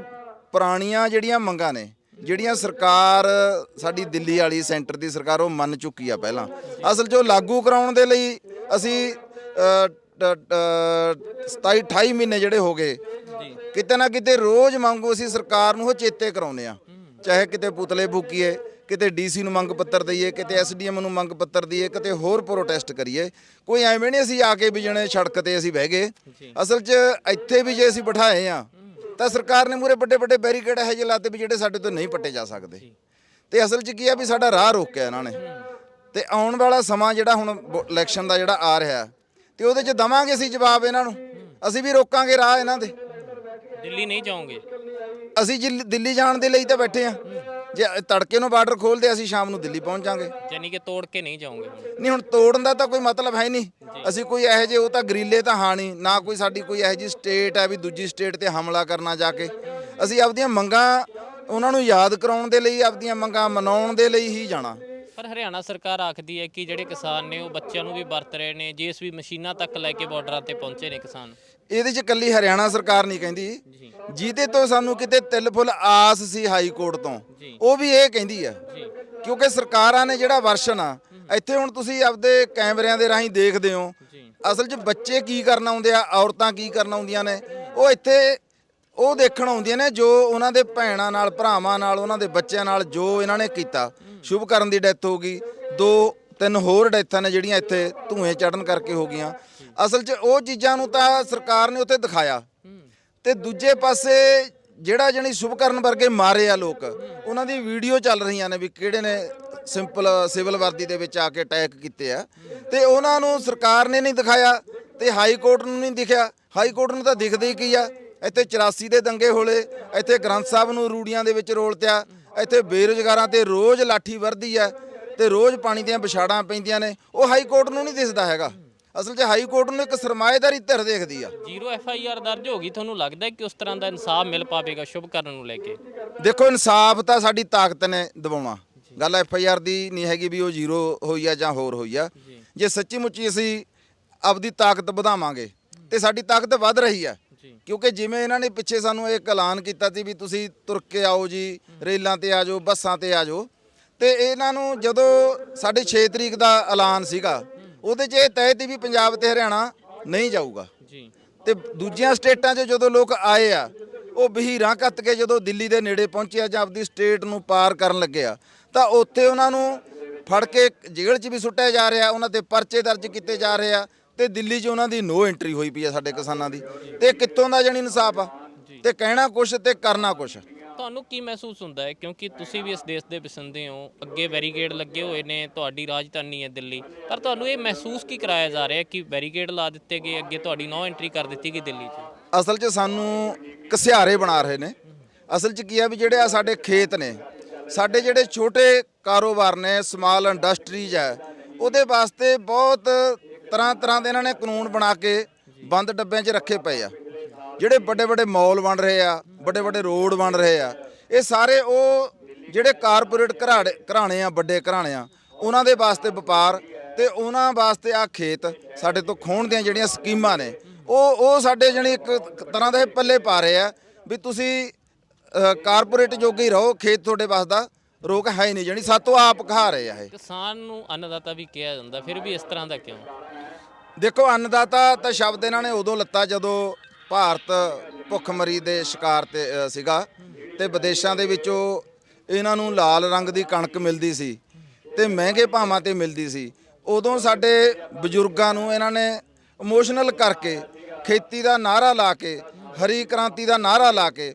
ਪੁਰਾਣੀਆਂ ਜਿਹੜੀਆਂ ਮੰਗਾਂ ਨੇ, ਜਿਹੜੀਆਂ ਸਰਕਾਰ, ਸਾਡੀ ਦਿੱਲੀ ਵਾਲੀ ਸੈਂਟਰ ਦੀ ਸਰਕਾਰ ਉਹ ਮੰਨ ਚੁੱਕੀ ਆ ਪਹਿਲਾਂ। ਅਸਲ 'ਚ ਉਹ ਲਾਗੂ ਕਰਾਉਣ ਦੇ ਲਈ ਅਸੀਂ 27 28 ਮਹੀਨੇ ਜਿਹੜੇ ਹੋ ਗਏ ਜੀ। ਕਿਤੇ ਨਾ ਕਿਤੇ ਰੋਜ਼ ਮੰਗੋ ਅਸੀਂ ਸਰਕਾਰ ਨੂੰ ਉਹ ਚੇਤੇ ਕਰਾਉਂਦੇ ਆ ਚਾਹੇ ਕਿਤੇ ਪੁਤਲੇ ਫੂਕੀਏ ਕਿਤੇ ਡੀਸੀ ਨੂੰ ਮੰਗ ਪੱਤਰ ਦਈਏ ਕਿਤੇ ਐਸਡੀਐਮ ਨੂੰ ਮੰਗ ਪੱਤਰ ਦਈਏ ਕਿਤੇ ਹੋਰ ਪ੍ਰੋਟੈਸਟ ਕਰੀਏ। ਕੋਈ ਐਵੇਂ ਨਹੀਂ ਅਸੀਂ ਆ ਕੇ ਵੀ ਜਣੇ ਸੜਕ ਤੇ ਅਸੀਂ ਬਹਿ ਗਏ। ਜੀ। ਅਸਲ 'ਚ ਇੱਥੇ ਵੀ ਜੇ ਅਸੀਂ ਬਿਠਾਏ ਆ ਤਾਂ ਸਰਕਾਰ ਨੇ ਮੂਰੇ ਵੱਡੇ ਵੱਡੇ ਬੈਰੀਕੇਡ ਇਹੋ ਜਿਹੇ ਲਾਤੇ ਵੀ ਜਿਹੜੇ ਸਾਡੇ ਤੋਂ ਨਹੀਂ ਪੱਟੇ ਜਾ ਸਕਦੇ। ਤੇ ਅਸਲ 'ਚ ਕੀ ਆ ਵੀ ਸਾਡਾ ਰਾਹ ਰੋਕਿਆ ਇਹਨਾਂ ਨੇ। ਤੇ ਆਉਣ ਵਾਲਾ ਸਮਾਂ ਜਿਹੜਾ ਹੁਣ ਇਲੈਕਸ਼ਨ ਦਾ ਜਿਹੜਾ ਆ ਰਿਹਾ ਤੇ ਉਹਦੇ 'ਚ ਦਵਾਂਗੇ ਅਸੀਂ ਜਵਾਬ ਇਹਨਾਂ ਨੂੰ। ਅਸੀਂ ਵੀ ਰੋਕਾਂਗੇ ਰਾਹ ਇਹਨਾਂ ਦੇ। ਦਿੱਲੀ ਨਹੀਂ ਜਾਓਗੇ? ਅਸੀਂ ਦਿੱਲੀ ਜਾਣ ਦੇ ਲਈ ਤਾਂ ਬੈਠੇ ਆ ਜੇ ਤੜਕੇ ਨੂੰ ਬਾਰਡਰ ਖੋਲਦੇ ਅਸੀਂ ਸ਼ਾਮ ਨੂੰ ਦਿੱਲੀ ਪਹੁੰਚ ਜਾਾਂਗੇ। ਯਾਨੀ ਕਿ ਤੋੜ ਕੇ ਨਹੀਂ ਜਾਓਗੇ ਹੁਣ? ਨਹੀਂ ਹੁਣ ਤੋੜਨ ਦਾ ਤਾਂ ਕੋਈ ਮਤਲਬ ਹੈ ਨਹੀਂ। ਅਸੀਂ ਕੋਈ ਇਹੋ ਜਿਹੇ ਉਹ ਤਾਂ ਗਰੀਲੇ ਤਾਂ ਹਾਂ ਨਹੀਂ। ਨਾ ਕੋਈ ਸਾਡੀ ਕੋਈ ਇਹੋ ਜਿਹੀ ਸਟੇਟ ਹੈ ਵੀ ਦੂਜੀ ਸਟੇਟ ਤੇ ਹਮਲਾ ਕਰਨਾ ਜਾ ਕੇ। ਅਸੀਂ ਆਪਦੀਆਂ ਮੰਗਾਂ ਉਹਨਾਂ ਨੂੰ ਯਾਦ ਕਰਾਉਣ ਦੇ ਲਈ ਆਪਦੀਆਂ ਮੰਗਾਂ ਮਨਾਉਣ ਦੇ ਲਈ ਹੀ ਜਾਣਾ। ਪਰ ਹਰਿਆਣਾ ਸਰਕਾਰ ਆਖਦੀ ਹੈ ਕਿ ਜਿਹੜੇ ਕਿਸਾਨ ਨੇ ਉਹ ਬੱਚਿਆਂ ਨੂੰ ਵੀ ਵਰਤ ਰਹੇ ਨੇ ਜੀਐਸਬੀ ਮਸ਼ੀਨਾਂ ਤੱਕ ਲੈ ਕੇ ਬਾਰਡਰਾਂ ਤੇ ਪਹੁੰਚੇ ਨੇ ਕਿਸਾਨ। ਇਹਦੇ 'ਚ ਕੱਲੀ ਹਰਿਆਣਾ ਸਰਕਾਰ ਨਹੀਂ ਕਹਿੰਦੀ। ਜਿਹਦੇ ਤੋਂ ਸਾਨੂੰ ਕਿਤੇ ਤਿਲ ਫੁੱਲ ਆਸ ਸੀ ਹਾਈ ਕੋਰਟ ਤੋਂ। ਉਹ ਵੀ ਇਹ ਕਹਿੰਦੀ ਆ। ਕਿਉਂਕਿ ਸਰਕਾਰਾਂ ਨੇ ਜਿਹੜਾ ਵਰਸ਼ਨ ਆ ਇੱਥੇ ਹੁਣ ਤੁਸੀਂ ਆਪਦੇ ਕੈਮਰਿਆਂ ਦੇ ਰਾਹੀਂ ਦੇਖਦੇ ਹੋ। ਅਸਲ 'ਚ ਬੱਚੇ ਕੀ ਕਰਨ ਆਉਂਦੇ ਆ ਔਰਤਾਂ ਕੀ ਕਰਨ ਆਉਂਦੀਆਂ ਨੇ ਉਹ ਇੱਥੇ ਉਹ ਦੇਖਣ ਆਉਂਦੀਆਂ ਨੇ ਜੋ ਉਹਨਾਂ ਦੇ ਭੈਣਾਂ ਨਾਲ ਭਰਾਵਾਂ ਨਾਲ ਉਹਨਾਂ ਦੇ ਬੱਚਿਆਂ ਨਾਲ ਜੋ ਇਹਨਾਂ ਨੇ ਕੀਤਾ। ਸ਼ੁਭਕਰਨ ਦੀ ਡੈਥ ਹੋ ਗਈ। ਦੋ, ਤਿੰਨ ਹੋਰ ਡੈਥਾਂ ਨੇ ਜਿਹੜੀਆਂ ਇੱਥੇ ਧੂਏ ਚੜਨ ਕਰਕੇ ਹੋ ਗਈਆਂ। ਅਸਲ 'ਚ ਉਹ ਚੀਜ਼ਾਂ ਨੂੰ ਤਾਂ ਸਰਕਾਰ ਨੇ ਉੱਥੇ ਦਿਖਾਇਆ। ਹੂੰ ਤੇ ਦੂਜੇ ਪਾਸੇ ਜਿਹੜਾ ਜਣੀ ਸ਼ੁਭਕਰਨ ਵਰਗੇ ਮਾਰੇ ਆ ਲੋਕ, ਉਹਨਾਂ ਦੀ ਵੀਡੀਓ ਚੱਲ ਰਹੀਆਂ ਨੇ ਵੀ ਕਿਹੜੇ ਨੇ ਸਿੰਪਲ ਸਿਵਲ ਵਰਦੀ ਦੇ ਵਿੱਚ ਆ ਕੇ ਅਟੈਕ ਕੀਤੇ ਆ। ਤੇ ਉਹਨਾਂ ਨੂੰ ਸਰਕਾਰ ਨੇ ਨਹੀਂ ਦਿਖਾਇਆ ਤੇ ਹਾਈ ਕੋਰਟ ਨੂੰ ਨਹੀਂ ਦਿਖਿਆ। ਹਾਈ ਕੋਰਟ ਨੂੰ ਤਾਂ ਦਿਖਦੇ ਹੀ ਕੀ ਆ? ਇੱਥੇ 84 ਦੇ ਦੰਗੇ ਹੋਲੇ, ਇੱਥੇ ਗ੍ਰੰਥ ਸਾਹਿਬ ਨੂੰ ਰੂੜੀਆਂ ਦੇ ਵਿੱਚ ਰੋਲਤਿਆ ਇੱਥੇ ਬੇਰੁਜ਼ਗਾਰਾਂ ਤੇ ਰੋਜ਼ ਲਾਠੀ ਵਰਦੀ ਆ ਤੇ ਰੋਜ਼ ਪਾਣੀ ਦੀਆਂ ਵਿਛਾੜਾਂ ਪੈਂਦੀਆਂ ਨੇ। ਉਹ ਹਾਈ ਕੋਰਟ ਨੂੰ ਨਹੀਂ ਦਿਸਦਾ ਹੈਗਾ। ਅਸਲ 'ਚ ਹਾਈ ਕੋਰਟ ਨੂੰ ਇੱਕ ਸਰਮਾਏਦਾਰੀ ਧਿਰ ਦੇਖਦੀ ਆ। ਜ਼ੀਰੋ ਐਫ ਆਈ ਆਰ ਦਰਜ ਹੋ ਗਈ ਤੁਹਾਨੂੰ ਲੱਗਦਾ ਹੈ ਕਿ ਉਸ ਤਰ੍ਹਾਂ ਦਾ ਇਨਸਾਫ ਮਿਲ ਪਾਵੇਗਾ ਸ਼ੁਭ ਕਰਨ ਨੂੰ ਲੈ ਕੇ? ਦੇਖੋ ਇਨਸਾਫ ਤਾਂ ਸਾਡੀ ਤਾਕਤ ਨੇ ਦਿਵਾਉਣਾ। ਗੱਲ ਐਫ ਆਈ ਆਰ ਦੀ ਨਹੀਂ ਹੈਗੀ ਵੀ ਉਹ ਜ਼ੀਰੋ ਹੋਈ ਆ ਜਾਂ ਹੋਰ ਹੋਈ ਆ। ਜੀ। ਸੱਚੀ ਮੁੱਚੀ ਅਸੀਂ ਆਪਦੀ ਤਾਕਤ ਵਧਾਵਾਂਗੇ ਤੇ ਸਾਡੀ ਤਾਕਤ ਵੱਧ ਰਹੀ ਆ। ਕਿਉਂਕਿ ਜਿਵੇਂ ਇਹਨਾਂ ਨੇ ਪਿੱਛੇ ਸਾਨੂੰ ਇੱਕ ਐਲਾਨ ਕੀਤਾ ਸੀ ਵੀ ਤੁਸੀਂ ਤੁਰ ਕੇ ਆਓ ਜੀ ਰੇਲਾਂ ਤੇ ਆ ਜਾਓ ਬੱਸਾਂ ਤੇ ਆ ਜਾਓ। ਤੇ ਇਹਨਾਂ ਨੂੰ ਜਦੋਂ ਸਾਡੇ 6 ਤਰੀਕ ਦਾ ਐਲਾਨ ਸੀਗਾ ਉਹਦੇ 'ਚ ਇਹ ਤੈਅ ਸੀ ਵੀ ਪੰਜਾਬ ਤੇ ਹਰਿਆਣਾ ਨਹੀਂ ਜਾਊਗਾ। ਜੀ। ਤੇ ਦੂਜੀਆਂ ਸਟੇਟਾਂ 'ਚ ਜਦੋਂ ਲੋਕ ਆਏ ਆ ਉਹ ਬਹੀਰਾਂ ਕੱਤ ਕੇ ਜਦੋਂ ਦਿੱਲੀ ਦੇ ਨੇੜੇ ਪਹੁੰਚਿਆ ਜਾਂ ਆਪਦੀ ਸਟੇਟ ਨੂੰ ਪਾਰ ਕਰਨ ਲੱਗਿਆ ਤਾਂ ਉੱਥੇ ਉਹਨਾਂ ਨੂੰ ਫੜ ਕੇ ਜੇਲ੍ਹ 'ਚ ਵੀ ਸੁੱਟਿਆ ਜਾ ਰਿਹਾ ਉਹਨਾਂ ਤੇ ਪਰਚੇ ਦਰਜ ਕੀਤੇ ਜਾ ਰਹੇ ਆ ਤੇ ਦਿੱਲੀ 'ਚ ਉਹਨਾਂ ਦੀ ਨੋ ਐਂਟਰੀ ਹੋਈ ਪਈ ਆ ਸਾਡੇ ਕਿਸਾਨਾਂ ਦੀ। ਤੇ ਕਿੱਥੋਂ ਦਾ ਜਣੀ ਇਨਸਾਫ ਆ? ਤੇ ਕਹਿਣਾ ਕੁਛ ਤੇ ਕਰਨਾ ਕੁਛ। ਤੁਹਾਨੂੰ ਕੀ ਮਹਿਸੂਸ ਹੁੰਦਾ ਹੈ? ਕਿਉਂਕਿ ਤੁਸੀਂ ਵੀ ਇਸ ਦੇਸ਼ ਦੇ ਵਸਿੰਦੇ ਹੋ ਅੱਗੇ ਬੈਰੀਕੇਡ ਲੱਗੇ ਹੋਏ ਨੇ ਤੁਹਾਡੀ ਰਾਜਧਾਨੀ ਹੈ ਦਿੱਲੀ। ਪਰ ਤੁਹਾਨੂੰ ਇਹ ਮਹਿਸੂਸ ਕੀ ਕਰਾਇਆ ਜਾ ਰਿਹਾ ਕਿ ਬੈਰੀਕੇਡ ਲਾ ਦਿੱਤੇ ਗਏ ਅੱਗੇ ਤੁਹਾਡੀ ਨੋ ਐਂਟਰੀ ਕਰ ਦਿੱਤੀ ਗਈ ਦਿੱਲੀ 'ਚ? ਅਸਲ 'ਚ ਸਾਨੂੰ ਕਸਿਆਰੇ ਬਣਾ ਰਹੇ ਨੇ। ਅਸਲ 'ਚ ਕੀ ਆ ਵੀ ਜਿਹੜੇ ਆ ਸਾਡੇ ਖੇਤ ਨੇ ਸਾਡੇ ਜਿਹੜੇ ਛੋਟੇ ਕਾਰੋਬਾਰ ਨੇ ਸਮਾਲ ਇੰਡਸਟਰੀਜ਼ ਹੈ ਉਹਦੇ ਵਾਸਤੇ ਬਹੁਤ ਤਰ੍ਹਾਂ ਤਰ੍ਹਾਂ ਦੇ ਇਹਨਾਂ ਨੇ ਕਾਨੂੰਨ ਬਣਾ ਕੇ ਬੰਦ ਡੱਬਿਆਂ 'ਚ ਰੱਖੇ ਪਏ ਆ। ਜਿਹੜੇ ਵੱਡੇ ਵੱਡੇ ਮਾਲ ਬਣ ਰਹੇ ਆ ਵੱਡੇ ਵੱਡੇ ਰੋਡ ਬਣ ਰਹੇ ਆ, ਇਹ ਸਾਰੇ ਉਹ ਜਿਹੜੇ ਕਾਰਪੋਰੇਟ ਘਰਾੜੇ, ਘਰਾਣੇ ਆ, ਵੱਡੇ ਘਰਾਣੇ ਆ, ਉਹਨਾਂ ਦੇ ਵਾਸਤੇ ਵਪਾਰ ਤੇ ਉਹਨਾਂ ਵਾਸਤੇ ਆ ਖੇਤ ਸਾਡੇ ਤੋਂ ਖੋਣ ਦੀਆਂ ਜਿਹੜੀਆਂ ਸਕੀਮਾਂ ਨੇ, ਉਹ ਉਹ ਸਾਡੇ ਜਣੀ ਇੱਕ ਤਰ੍ਹਾਂ ਦੇ ਪੱਲੇ ਪਾ ਰਹੇ ਆ ਵੀ ਤੁਸੀਂ ਕਾਰਪੋਰੇਟ ਜੋਗੇ ਹੀ ਰਹੋ, ਖੇਤ ਤੁਹਾਡੇ ਵਾਸਤਾ ਰੋਕ ਹੈ ਨਹੀਂ ਜਣੀ ਸਾਤੋਂ ਆਪ ਖਾ ਰਹੇ ਆ ਇਹ। ਕਿਸਾਨ ਨੂੰ ਅੰਨਦਾਤਾ ਵੀ ਕਿਹਾ ਜਾਂਦਾ ਫਿਰ ਵੀ ਇਸ ਤਰ੍ਹਾਂ ਦਾ ਕਿਉਂ? ਦੇਖੋ ਅੰਨਦਾਤਾ ਤਾਂ ਸ਼ਬਦ ਇਹਨਾਂ ਨੇ ਉਦੋਂ ਲੱਤਾ ਜਦੋਂ ਭਾਰਤ ਭੁੱਖਮਰੀ ਦੇ ਸ਼ਿਕਾਰ ਤੇ ਅ, ਸੀਗਾ ਤੇ ਵਿਦੇਸ਼ਾਂ ਦੇ ਵਿੱਚੋਂ ਇਹਨਾਂ ਨੂੰ ਲਾਲ ਰੰਗ ਦੀ ਕਣਕ ਮਿਲਦੀ ਸੀ ਤੇ ਮਹਿੰਗੇ ਭਾਵਾਂ ਤੇ ਮਿਲਦੀ ਸੀ। ਉਦੋਂ ਸਾਡੇ ਬਜ਼ੁਰਗਾਂ ਨੂੰ ਇਹਨਾਂ ਨੇ ਇਮੋਸ਼ਨਲ ਕਰਕੇ ਖੇਤੀ ਦਾ ਨਾਰਾ ਲਾ ਕੇ ਹਰੀ ਕ੍ਰਾਂਤੀ ਦਾ ਨਾਰਾ ਲਾ ਕੇ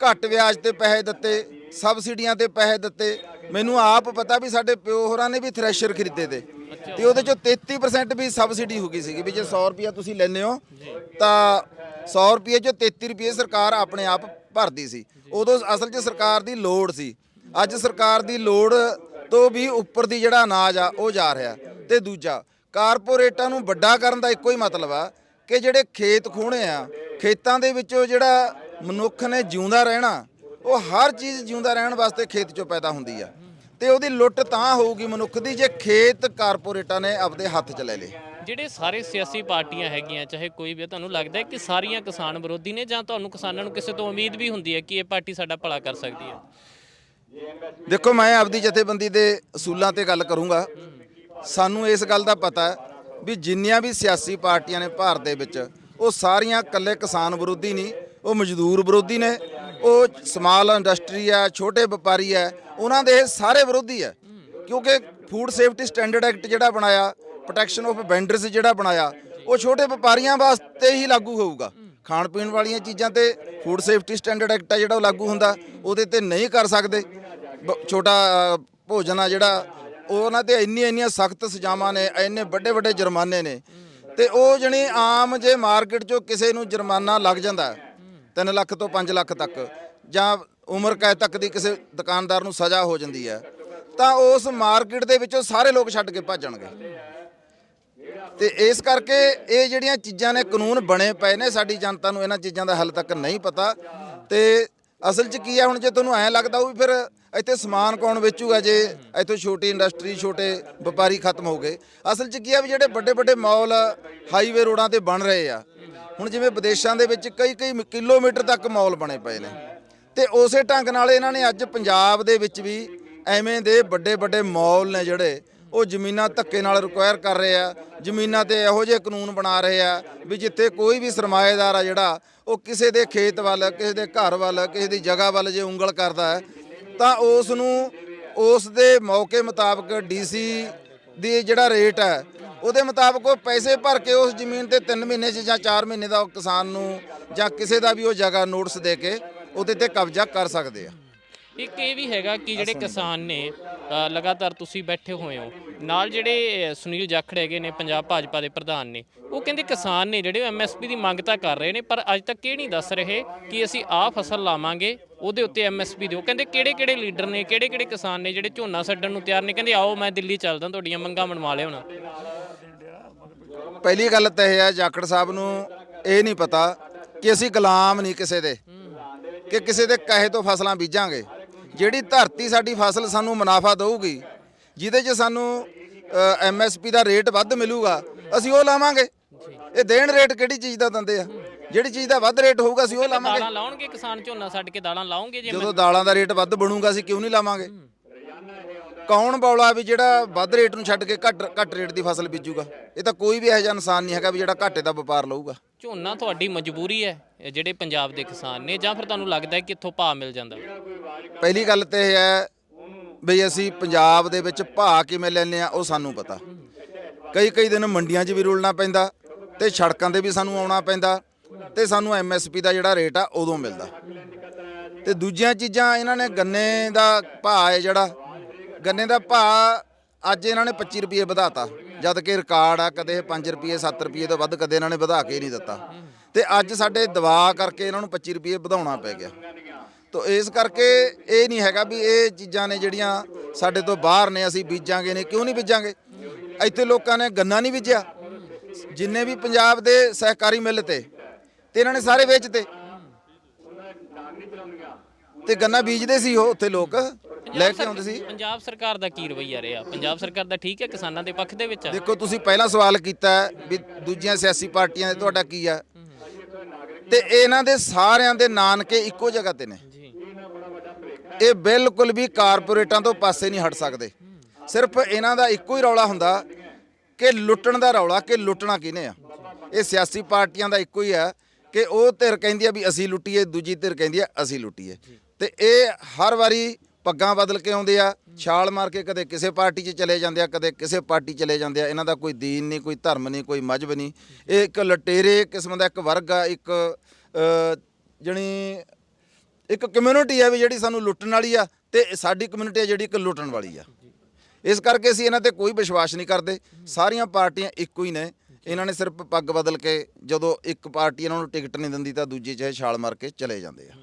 ਘੱਟ ਵਿਆਜ ਤੇ ਪੈਸੇ ਦਿੱਤੇ ਸਬਸਿਡੀਆਂ ਤੇ ਪੈਸੇ ਦਿੱਤੇ। ਮੈਨੂੰ ਆਪ ਪਤਾ ਵੀ ਸਾਡੇ ਪਿਓ ਹੋਰਾਂ ਨੇ ਵੀ ਥ੍ਰੈਸ਼ਰ ਖਰੀਦੇ ਤੇ। ਤੇ ਉਹਦੇ ਚੋਂ 33% ਵੀ ਸਬਸਿਡੀ ਹੋ ਗਈ ਸੀਗੀ ਵੀ ਜੇ 100 ਰੁਪਿਆ ਤੁਸੀਂ ਲੈਂਦੇ ਹੋ ਤਾਂ 100 ਰੁਪਏ ਚੋਂ 33 ਰੁਪਏ ਸਰਕਾਰ ਆਪਣੇ ਆਪ ਭਰਦੀ ਸੀ। ਉਦੋਂ ਅਸਲ 'ਚ ਸਰਕਾਰ ਦੀ ਲੋੜ ਸੀ। ਅੱਜ ਸਰਕਾਰ ਦੀ ਲੋੜ ਤੋਂ ਵੀ ਉੱਪਰ ਦੀ ਜਿਹੜਾ ਅਨਾਜ ਆ ਉਹ ਜਾ ਰਿਹਾ। ਤੇ ਦੂਜਾ ਕਾਰਪੋਰੇਟਾਂ ਨੂੰ ਵੱਡਾ ਕਰਨ ਦਾ ਇੱਕੋ ਹੀ ਮਤਲਬ ਆ ਕਿ ਜਿਹੜੇ ਖੇਤ ਖੋਣੇ ਆ ਖੇਤਾਂ ਦੇ ਵਿੱਚੋਂ ਜਿਹੜਾ ਮਨੁੱਖ ਨੇ ਜਿਉਂਦਾ ਰਹਿਣਾ ਉਹ ਹਰ ਚੀਜ਼ ਜਿਉਂਦਾ ਰਹਿਣ ਵਾਸਤੇ ਖੇਤ ਚੋਂ ਪੈਦਾ ਹੁੰਦੀ ਆ। ਤੇ ਉਹਦੀ ਲੁੱਟ ਤਾਂ ਹੋਊਗੀ ਮਨੁੱਖ ਦੀ ਜੇ ਖੇਤ ਕਾਰਪੋਰੇਟਾਂ ਨੇ ਆਪਦੇ ਹੱਥ 'ਚ ਲੈ ਲਏ। ਜਿਹੜੇ ਸਾਰੇ ਸਿਆਸੀ ਪਾਰਟੀਆਂ ਹੈਗੀਆਂ ਚਾਹੇ ਕੋਈ ਵੀ ਤੁਹਾਨੂੰ ਲੱਗਦਾ ਹੈ ਕਿ ਸਾਰੀਆਂ ਕਿਸਾਨ ਵਿਰੋਧੀ ਨੇ ਜਾਂ ਤੁਹਾਨੂੰ ਕਿਸਾਨਾਂ ਨੂੰ ਕਿਸੇ ਤੋਂ ਉਮੀਦ ਵੀ ਹੁੰਦੀ ਹੈ ਕਿ ਇਹ ਪਾਰਟੀ ਸਾਡਾ ਭਲਾ ਕਰ ਸਕਦੀ ਹੈ? ਦੇਖੋ ਮੈਂ ਆਪਦੀ ਜਥੇਬੰਦੀ ਦੇ ਅਸੂਲਾਂ ਤੇ ਗੱਲ ਕਰੂੰਗਾ। ਸਾਨੂੰ ਇਸ ਗੱਲ ਦਾ ਪਤਾ ਹੈ ਵੀ ਜਿੰਨੀਆਂ ਵੀ ਸਿਆਸੀ ਪਾਰਟੀਆਂ ਨੇ ਭਾਰਤ ਦੇ ਵਿੱਚ ਉਹ ਸਾਰੀਆਂ ਇਕੱਲੇ ਕਿਸਾਨ ਵਿਰੋਧੀ ਨਹੀਂ ਉਹ ਮਜ਼ਦੂਰ ਵਿਰੋਧੀ ਨੇ ਉਹ ਸਮਾਲ ਇੰਡਸਟਰੀ ਹੈ, ਛੋਟੇ ਵਪਾਰੀ ਹੈ, ਉਹਨਾਂ ਦੇ ਇਹ ਸਾਰੇ ਵਿਰੋਧੀ ਹੈ। ਕਿਉਂਕਿ ਫੂਡ ਸੇਫਟੀ ਸਟੈਂਡਰਡ ਐਕਟ ਜਿਹੜਾ ਬਣਾਇਆ ਪ੍ਰੋਟੈਕਸ਼ਨ ਆਫ ਵੈਂਡਰਸ ਜਿਹੜਾ ਬਣਾਇਆ, ਉਹ ਛੋਟੇ ਵਪਾਰੀਆਂ ਵਾਸਤੇ ਹੀ ਲਾਗੂ ਹੋਊਗਾ। ਖਾਣ ਪੀਣ ਵਾਲੀਆਂ ਚੀਜ਼ਾਂ ਤੇ ਫੂਡ ਸੇਫਟੀ ਸਟੈਂਡਰਡ ਐਕਟ ਆ ਜਿਹੜਾ ਉਹ ਲਾਗੂ ਹੁੰਦਾ, ਉਹਦੇ ਤੇ ਨਹੀਂ ਕਰ ਸਕਦੇ। ਬ- ਛੋਟਾ ਭੋਜਨ ਆ ਜਿਹੜਾ ਉਹ ਉਹਨਾਂ ਤੇ ਇੰਨੀਆਂ ਇੰਨੀਆਂ ਸਖਤ ਸਜ਼ਾਵਾਂ ਨੇ, ਇੰਨੇ ਵੱਡੇ ਵੱਡੇ ਜੁਰਮਾਨੇ ਨੇ। ਤੇ ਉਹ ਜਣੀ ਆਮ ਜੇ ਮਾਰਕੀਟ 'ਚੋਂ ਕਿਸੇ ਨੂੰ ਜੁਰਮਾਨਾ ਲੱਗ ਜਾਂਦਾ 3 ਲੱਖ ਤੋਂ 5 ਲੱਖ ਤੱਕ ਜਾਂ ਉਮਰ ਕੈਦ ਤੱਕ ਦੀ ਕਿਸੇ ਦੁਕਾਨਦਾਰ ਨੂੰ ਸਜ਼ਾ ਹੋ ਜਾਂਦੀ ਹੈ, ਤਾਂ ਉਸ ਮਾਰਕੀਟ ਦੇ ਵਿੱਚੋਂ ਸਾਰੇ ਲੋਕ ਛੱਡ ਕੇ ਭੱਜਣਗੇ। ਤੇ ਇਸ ਕਰਕੇ ਇਹ ਜਿਹੜੀਆਂ ਚੀਜ਼ਾਂ ਨੇ ਕਾਨੂੰਨ ਬਣੇ ਪਏ ਨੇ, ਸਾਡੀ ਜਨਤਾ ਨੂੰ ਇਹਨਾਂ ਚੀਜ਼ਾਂ ਦਾ ਹੱਲ ਤੱਕ ਨਹੀਂ ਪਤਾ। ਤੇ ਅਸਲ 'ਚ ਕੀ ਆ ਹੁਣ ਜੇ ਤੁਹਾਨੂੰ ਐਂ ਲੱਗਦਾ ਉਹ ਵੀ ਫਿਰ ਇੱਥੇ ਸਮਾਨ ਕੌਣ ਵੇਚੂਗਾ ਜੇ ਇੱਥੋਂ ਛੋਟੀ ਇੰਡਸਟਰੀ, ਛੋਟੇ ਵਪਾਰੀ ਖਤਮ ਹੋ ਗਏ। ਅਸਲ 'ਚ ਕੀ ਆ ਵੀ ਜਿਹੜੇ ਵੱਡੇ ਵੱਡੇ ਮਾਲ, ਹਾਈਵੇ ਰੋਡਾਂ ਤੇ ਬਣ ਰਹੇ ਆ ਹੁਣ ਜਿਵੇਂ ਵਿਦੇਸ਼ਾਂ ਦੇ ਵਿੱਚ ਕਈ ਕਈ ਕਿਲੋਮੀਟਰ ਤੱਕ ਮਾਲ ਬਣੇ ਪਏ ਨੇ। ਤੇ ਉਸੇ ਢੰਗ ਨਾਲ ਇਹਨਾਂ ਨੇ ਅੱਜ ਪੰਜਾਬ ਦੇ ਵਿੱਚ ਵੀ ਐਵੇਂ ਦੇ ਵੱਡੇ ਵੱਡੇ ਮਾਲ ਨੇ ਜਿਹੜੇ, ਉਹ ਜ਼ਮੀਨਾਂ ਧੱਕੇ ਨਾਲ ਰਿਕੁਆਇਰ ਕਰ ਰਹੇ ਆ। ਜ਼ਮੀਨਾਂ ਤੇ ਇਹੋ ਜਿਹੇ ਕਾਨੂੰਨ ਬਣਾ ਰਹੇ ਆ ਵੀ ਜਿੱਥੇ ਕੋਈ ਵੀ ਸਰਮਾਏਦਾਰ ਆ ਜਿਹੜਾ, ਉਹ ਕਿਸੇ ਦੇ ਖੇਤ ਵੱਲ, ਕਿਸੇ ਦੇ ਘਰ ਵੱਲ, ਕਿਸੇ ਦੀ ਜਗ੍ਹਾ ਵੱਲ ਜੇ ਉਂਗਲ ਕਰਦਾ ਹੈ, ਤਾਂ ਉਸ ਨੂੰ ਉਸ ਦੇ ਮੌਕੇ ਮੁਤਾਬਕ ਡੀਸੀ ਦੀ ਜਿਹੜਾ ਰੇਟ ਹੈ ਉਹਦੇ ਮੁਤਾਬਕ ਉਹ ਪੈਸੇ ਭਰ ਕੇ ਉਸ ਜ਼ਮੀਨ ਤੇ 3 ਮਹੀਨੇ 'ਚ ਜਾਂ 4 ਮਹੀਨੇ ਦਾ ਉਹ ਕਿਸਾਨ ਨੂੰ ਜਾਂ ਕਿਸੇ ਦਾ ਵੀ ਉਹ ਜਗ੍ਹਾ ਨੋਟਿਸ ਦੇ ਕੇ ਉਹਦੇ ਤੇ ਕਬਜ਼ਾ ਕਰ ਸਕਦੇ ਆ। ਇੱਕ ਇਹ ਵੀ ਹੈਗਾ ਕਿ ਜਿਹੜੇ ਕਿਸਾਨ ਨੇ ਅ, ਲਗਾਤਾਰ ਤੁਸੀਂ ਬੈਠੇ ਹੋਏ ਹੋ। ਨਾਲ ਜਿਹੜੇ ਅ, ਸੁਨੀਲ ਜਾਖੜ ਹੈਗੇ ਨੇ ਪੰਜਾਬ ਭਾਜਪਾ ਦੇ ਪ੍ਰਧਾਨ ਨੇ ਉਹ ਕਹਿੰਦੇ ਕਿਸਾਨ ਨੇ ਜਿਹੜੇ ਐਮਐਸਪੀ ਦੀ ਮੰਗ ਤਾਂ ਕਰ ਰਹੇ ਨੇ ਪਰ ਅੱਜ ਤੱਕ ਇਹ ਨਹੀਂ ਦੱਸ ਰਹੇ ਕਿ ਅਸੀਂ ਆਹ ਫਸਲ ਲਾਵਾਂਗੇ ਉਹਦੇ ਉੱਤੇ ਐਮਐਸਪੀ ਦਿਓ। ਕਹਿੰਦੇ ਕਿਹੜੇ ਕਿਹੜੇ ਲੀਡਰ ਨੇ ਕਿਹੜੇ ਕਿਹੜੇ ਕਿਸਾਨ ਨੇ ਜਿਹੜੇ ਝੋਨਾ ਛੱਡਣ ਨੂੰ ਤਿਆਰ ਨੇ? ਕਹਿੰਦੇ ਆਓ ਮੈਂ ਦਿੱਲੀ ਚੱਲਦਾ ਤੁਹਾਡੀਆਂ ਮੰਗਾਂ ਮਨਵਾ ਲਿਆਉਣਾ। ਪਹਿਲੀ ਗੱਲ ਤਾਂ ਇਹ ਹੈ ਜਾਖੜ ਸਾਹਿਬ ਨੂੰ ਇਹ ਨਹੀਂ ਪਤਾ ਕਿ ਅਸੀਂ ਗੁਲਾਮ ਨਹੀਂ ਕਿਸੇ ਦੇ ਕਿ ਕਿਸੇ ਦੇ ਕਹੇ ਤੋਂ ਫਸਲਾਂ ਬੀਜਾਂਗੇ। ਜਿਹੜੀ ਧਰਤੀ ਸਾਡੀ ਫਸਲ ਸਾਨੂੰ ਮੁਨਾਫਾ ਦਊਗੀ ਜਿਹਦੇ 'ਚ ਸਾਨੂੰ ਐਮਐਸਪੀ ਦਾ ਰੇਟ ਵੱਧ ਮਿਲੂਗਾ ਅਸੀਂ ਉਹ ਲਾਵਾਂਗੇ। ਇਹ ਦੇਣ ਰੇਟ ਕਿਹੜੀ ਚੀਜ਼ ਦਾ ਦਿੰਦੇ ਆ? ਜਿਹੜੀ ਚੀਜ਼ ਦਾ ਵੱਧ ਰੇਟ ਹੋਊਗਾ ਅਸੀਂ ਉਹ ਲਾਵਾਂਗੇ। ਦਾਲਾਂ ਲਾਉਣਗੇ ਕਿਸਾਨ ਝੋਨਾ ਛੱਡ ਕੇ ਦਾਲਾਂ ਲਾਉਂਗੇ ਜੇ ਜਦੋਂ ਦਾਲਾਂ ਦਾ ਰੇਟ ਵੱਧ ਬਣੂਗਾ ਅਸੀਂ ਕਿਉਂ ਨਹੀਂ ਲਾਵਾਂਗੇ? ਕੌਣ ਬੌਲਾ ਵੀ ਜਿਹੜਾ ਵੱਧ ਰੇਟ ਨੂੰ ਛੱਡ ਕੇ ਘੱਟ ਘੱਟ ਰੇਟ ਦੀ ਫਸਲ ਬੀਜੂਗਾ? ਇਹ ਤਾਂ ਕੋਈ ਵੀ ਇਹੋ ਜਿਹਾ ਇਨਸਾਨ ਨਹੀਂ ਹੈਗਾ ਵੀ ਜਿਹੜਾ ਘਾਟੇ ਦਾ ਵਪਾਰ ਲਊਗਾ। ਝੋਨਾ ਤੁਹਾਡੀ ਮਜਬੂਰੀ ਹੈ ਜਿਹੜੇ ਪੰਜਾਬ ਦੇ ਕਿਸਾਨ ਨੇ ਜਾਂ ਫਿਰ ਤੁਹਾਨੂੰ ਲੱਗਦਾ ਹੈ ਕਿ ਇੱਥੋਂ ਭਾਅ ਮਿਲ ਜਾਂਦਾ? ਪਹਿਲੀ ਗੱਲ ਤੇ ਇਹ ਹੈ ਵੀ ਅਸੀਂ ਪੰਜਾਬ ਦੇ ਵਿੱਚ ਭਾਅ ਕਿਵੇਂ ਲੈਨੇ ਆ ਉਹ ਸਾਨੂੰ ਪਤਾ। ਕਈ ਕਈ ਦਿਨ ਮੰਡੀਆਂ 'ਚ ਵੀ ਰੁਲਣਾ ਪੈਂਦਾ ਤੇ ਸੜਕਾਂ ਤੇ ਵੀ ਸਾਨੂੰ ਆਉਣਾ ਪੈਂਦਾ ਤੇ ਸਾਨੂੰ ਐਮਐਸਪੀ ਦਾ ਜਿਹੜਾ ਰੇਟ ਆ ਉਦੋਂ ਮਿਲਦਾ। ਤੇ ਦੂਜੀਆਂ ਚੀਜ਼ਾਂ ਇਹਨਾਂ ਨੇ ਗੰਨੇ ਦਾ ਭਾਅ ਹੈ ਜਿਹੜਾ ਗੰਨੇ ਦਾ ਭਾਅ ਅੱਜ ਇਹਨਾਂ ਨੇ 25 ਰੁਪਏ ਵਧਾਤਾ। ਜਦ ਕਿ ਰਿਕਾਰਡ ਆ, ਕਦੇ 5 ਰੁਪਏ 7 ਰੁਪਏ ਤੋਂ ਵੱਧ ਕਦੇ ਇਹਨਾਂ ਨੇ ਵਧਾ ਕੇ ਨਹੀਂ ਦਿੱਤਾ। ਤੇ ਅੱਜ ਸਾਡੇ ਦਵਾ ਕਰਕੇ ਇਹਨਾਂ ਨੂੰ 25 ਰੁਪਏ ਵਧਾਉਣਾ ਪੈ ਗਿਆ। ਤੋ ਇਸ ਕਰਕੇ ਇਹ ਨਹੀਂ ਹੈਗਾ ਵੀ ਇਹ ਚੀਜ਼ਾਂ ਨੇ ਜਿਹੜੀਆਂ ਸਾਡੇ ਤੋਂ ਬਾਹਰ ਨੇ, ਅਸੀਂ ਬੀਜਾਂਗੇ ਨੇ ਕਿਉਂ ਨਹੀਂ ਬੀਜਾਂਗੇ? ਇੱਥੇ ਲੋਕਾਂ ਨੇ ਗੰਨਾ ਨਹੀਂ ਬੀਜਿਆ। ਜਿੰਨੇ ਵੀ ਪੰਜਾਬ ਦੇ ਸਹਿਕਾਰੀ ਮਿੱਲ ਤੇ ਤੇ ਇਹਨਾਂ ਨੇ ਸਾਰੇ ਵੇਚਤੇ। ਤੇ ਗੰਨਾ ਬੀਜਦੇ ਸੀ ਉਹ ਉੱਥੇ ਲੋਕ। ਲੈ ਕੇ ਆਉਂਦੇ ਸੀ? ਪੰਜਾਬ ਸਰਕਾਰ ਦਾ ਕੀ ਰਵੱਈਆ ਰਿਹਾ? ਪੰਜਾਬ ਸਰਕਾਰ ਦਾ ਠੀਕ ਹੈ ਕਿਸਾਨਾਂ ਦੇ ਪੱਖ ਦੇ ਵਿੱਚ? ਦੇਖੋ ਤੁਸੀਂ ਪਹਿਲਾਂ ਸਵਾਲ ਕੀਤਾ ਹੈ ਵੀ ਦੂਜੀਆਂ ਸਿਆਸੀ ਪਾਰਟੀਆਂ ਦੇ ਤੁਹਾਡਾ ਕੀ ਆ? ਤੇ ਇਹਨਾਂ ਦੇ ਸਾਰਿਆਂ ਦੇ ਨਾਨਕੇ ਇੱਕੋ ਜਗ੍ਹਾ ਤੇ ਨੇ। ਜੀ। ਇਹ ਬਿਲਕੁਲ ਵੀ ਕਾਰਪੋਰੇਟਾਂ ਤੋਂ ਪਾਸੇ ਨਹੀਂ ਹਟ ਸਕਦੇ। ਸਿਰਫ ਇਹਨਾਂ ਦਾ ਇੱਕੋ ਹੀ ਰੌਲਾ ਹੁੰਦਾ ਕਿ ਲੁੱਟਣ ਦਾ ਰੌਲਾ ਕਿ ਲੁੱਟਣਾ ਕਿਹਨੇ ਆ? ਇਹ ਸਿਆਸੀ ਪਾਰਟੀਆਂ ਦਾ ਇੱਕੋ ਹੀ ਆ ਕਿ ਉਹ ਧਿਰ ਕਹਿੰਦੀ ਆ ਵੀ ਅਸੀਂ ਲੁੱਟੀਏ ਦੂਜੀ ਧਿਰ ਕਹਿੰਦੀ ਆ ਅਸੀਂ ਲੁੱਟੀਏ। ਤੇ ਇਹ ਹਰ ਵਾਰੀ ਪੱਗਾਂ ਬਦਲ ਕੇ ਆਉਂਦੇ ਆ ਛਾਲ ਮਾਰ ਕੇ ਕਦੇ ਕਿਸੇ ਪਾਰਟੀ 'ਚ ਚਲੇ ਜਾਂਦੇ ਆ ਕਦੇ ਕਿਸੇ ਪਾਰਟੀ ਚਲੇ ਜਾਂਦੇ ਆ। ਇਹਨਾਂ ਦਾ ਕੋਈ ਦੀਨ ਨਹੀਂ ਕੋਈ ਧਰਮ ਨਹੀਂ ਕੋਈ ਮਜਹਬ ਨਹੀਂ। ਇਹ ਇੱਕ ਲਟੇਰੇ ਕਿਸਮ ਦਾ ਇੱਕ ਵਰਗ ਆ ਇੱਕ ਅ, ਜਣੀ ਇੱਕ ਕਮਿਊਨਿਟੀ ਹੈ ਵੀ ਜਿਹੜੀ ਸਾਨੂੰ ਲੁੱਟਣ ਵਾਲੀ ਆ ਤੇ ਸਾਡੀ ਕਮਿਊਨਿਟੀ ਆ ਜਿਹੜੀ ਇੱਕ ਲੁੱਟਣ ਵਾਲੀ ਆ। ਇਸ ਕਰਕੇ ਅਸੀਂ ਇਹਨਾਂ ਤੇ ਕੋਈ ਵਿਸ਼ਵਾਸ ਨਹੀਂ ਕਰਦੇ। ਸਾਰੀਆਂ ਪਾਰਟੀਆਂ ਇੱਕੋ ਹੀ ਨੇ। ਇਹਨਾਂ ਨੇ ਸਿਰਫ ਪੱਗ ਬਦਲ ਕੇ ਜਦੋਂ ਇੱਕ ਪਾਰਟੀ ਇਹਨਾਂ ਨੂੰ ਟਿਕਟ ਨਹੀਂ ਦਿੰਦੀ ਤਾਂ ਦੂਜੀ ਚਾਹੇ ਛਾਲ ਮਾਰ ਕੇ ਚਲੇ ਜਾਂਦੇ ਆ।